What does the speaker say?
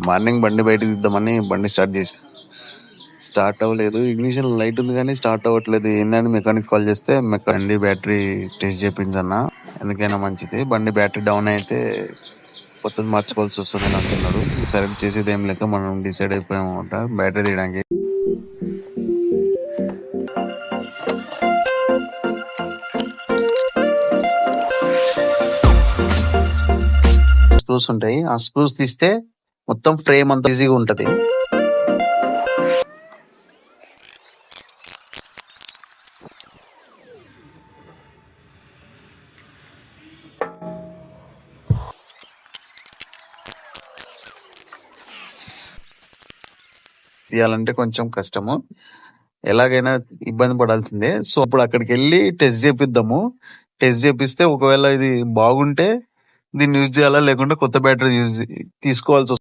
Morning బండి బయటకు తీద్దామని బండి స్టార్ట్ చేసా స్టార్ట్ అవ్వలేదు. ఇగ్నిషన్ లైట్ ఉంది కానీ స్టార్ట్ అవ్వట్లేదు. ఏందని మెకానిక్ కాల్ చేస్తే బండి బ్యాటరీ టెస్ట్ చేయించన్న ఎందుకైనా మంచిది. బండి బ్యాటరీ డౌన్ అయితే కొత్తది మార్చుకోవాల్సి వస్తుంది అని అంటున్నాడు. సరే చేసేది ఏం లేక మనం డిసైడ్ అయిపోయామన్నమాట బ్యాటరీ తీయడానికి. స్క్రూస్ ఉంటాయి. ఆ స్క్రూస్ తీస్తే మొత్తం ఫ్రేమ్ అంతా ఈజీగా ఉంటది. తీయాలంటే కొంచెం కష్టము. ఎలాగైనా ఇబ్బంది పడాల్సిందే. సో అప్పుడు అక్కడికి వెళ్ళి టెస్ట్ చేపిద్దాము. టెస్ట్ చేపిస్తే ఒకవేళ ఇది బాగుంటే దీన్ని యూజ్ చేయాలా? లేకుంటే కొత్త బ్యాటరీ యూజ్ తీసుకోవాల్సి వస్తుంది.